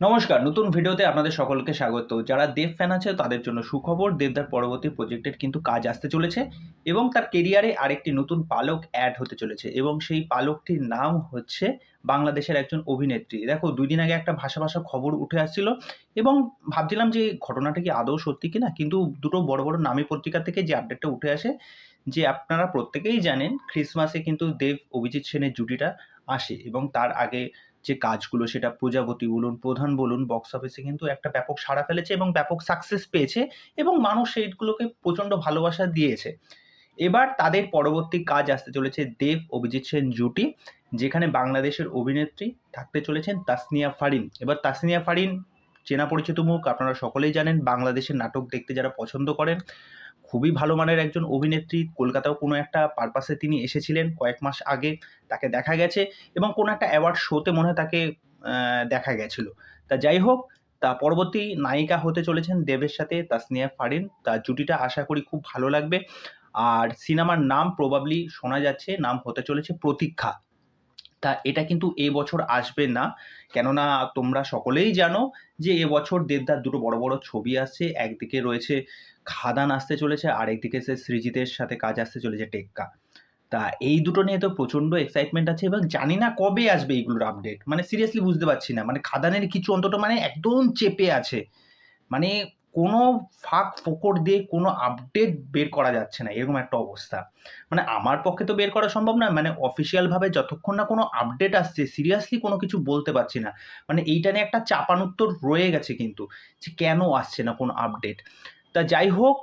নমস্কার, নতুন ভিডিওতে আপনাদের সকলকে স্বাগত। যারা দেব ফ্যান আছে, তাদের জন্য সুখবর, দেবদার পরবর্তী প্রজেক্টের কিন্তু কাজ আসতে চলেছে এবং তার কেরিয়ারে আরেকটি নতুন পালক অ্যাড হতে চলেছে এবং সেই পালকটির নাম হচ্ছে বাংলাদেশের একজন অভিনেত্রী। দেখো, দুই দিন আগে একটা ভাষা ভাষা খবর উঠে আসছিল এবং ভাবছিলাম যে ঘটনাটা কি আদৌ সত্যি কিনা, কিন্তু দুটো বড় বড় নামী পত্রিকা থেকে যে আপডেটটা উঠে আসে, যে আপনারা প্রত্যেকেই জানেন ক্রিসমাসে কিন্তু দেব অভিজিৎ সেনের জুটিটা আসে এবং তার আগে যে কাজগুলো, সেটা প্রজাপতি বলুন, প্রধান বলুন বক্স অফিসে কিন্তু একটা ব্যাপক সাড়া ফেলেছে এবং ব্যাপক সাকসেস পেয়েছে এবং মানুষ সেইগুলোকে প্রচণ্ড ভালোবাসা দিয়েছে। এবার তাদের পরবর্তী কাজ আসতে চলেছে দেব অভিজিৎ সেন জুটি, যেখানে বাংলাদেশের অভিনেত্রী থাকতে চলেছেন তাসনিয়া ফারিন। এবার তাসনিয়া ফারিন চেনা পরিচিত মুখ, আপনারা সকলেই জানেন বাংলাদেশের নাটক দেখতে যারা পছন্দ করেন, খুবই ভালো মানের একজন অভিনেত্রী। কলকাতাও কোনো একটা পারপাসে তিনি এসেছিলেন কয়েক মাস আগে, তাকে দেখা গেছে এবং কোনো একটা অ্যাওয়ার্ড শোতে মনে হয় তাকে দেখা গেছিল। তা যাই হোক, তা পরবর্তী নায়িকা হতে চলেছেন দেবের সাথে তাসনিয়া ফারিন। তার জুটিটা আশা করি খুব ভালো লাগবে। আর সিনেমার নাম প্রবাবলি শোনা যাচ্ছে, নাম হতে চলেছে প্রতীক্ষা। তা এটা কিন্তু এ বছর আসবে না। কেননা তোমরা সকলেই জানো যে এবছর দেবদার দুটো বড় বড় ছবি আসছে। একদিকে রয়েছে খাদান আসতে চলেছে আর একদিকে সে সৃজিতের সাথে কাজ আসতে চলেছে টেক্কা। তা এই দুটো নিয়ে তো প্রচণ্ড এক্সাইটমেন্ট আছে এবং জানি না কবে আসবে এইগুলোর আপডেট মানে সিরিয়াসলি বুঝতে পারছি না। মানে খাদানের কিছু অন্তত মানে একদম চেপে আছে। মানে কোনো ফাঁক ফোকর দিয়ে কোনো আপডেট বের করা যাচ্ছে না, এরকম একটা অবস্থা। মানে আমার পক্ষে তো বের করা সম্ভব না মানে অফিসিয়ালভাবে যতক্ষণ না কোনো আপডেট আসছে সিরিয়াসলি কোনো কিছু বলতে পারছি না। মানে এইটা নিয়ে একটা চাপান উত্তর রয়ে গেছে কিন্তু, যে কেন আসছে না কোনো আপডেট তা যাই হোক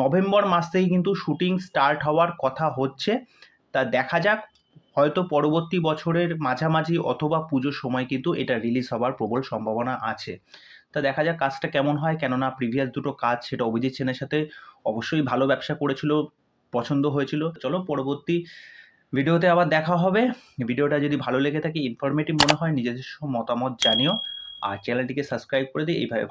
নভেম্বর মাস থেকে কিন্তু শুটিং স্টার্ট হওয়ার কথা হচ্ছে। তা দেখা যাক, হয়তো পরবর্তী বছরের মাঝামাঝি অথবা পুজোর সময় কিন্তু এটা রিলিজ হওয়ার প্রবল সম্ভাবনা আছে। তা দেখা যাক কাজটা কেমন হয়। কেননা প্রিভিয়াস দুটো কাজ সেটা অভিজিৎ সেনের সাথে অবশ্যই ভালো ব্যবসা করেছিল, পছন্দ হয়েছিল। চলো পরবর্তী ভিডিওতে আবার দেখা হবে। ভিডিওটা যদি ভালো লেগে থাকে ইনফরমেটিভ মনে হয় নিজস্ব মতামত জানিও। আর চ্যানেলটিকে সাবস্ক্রাইব করে দিই এইভাবে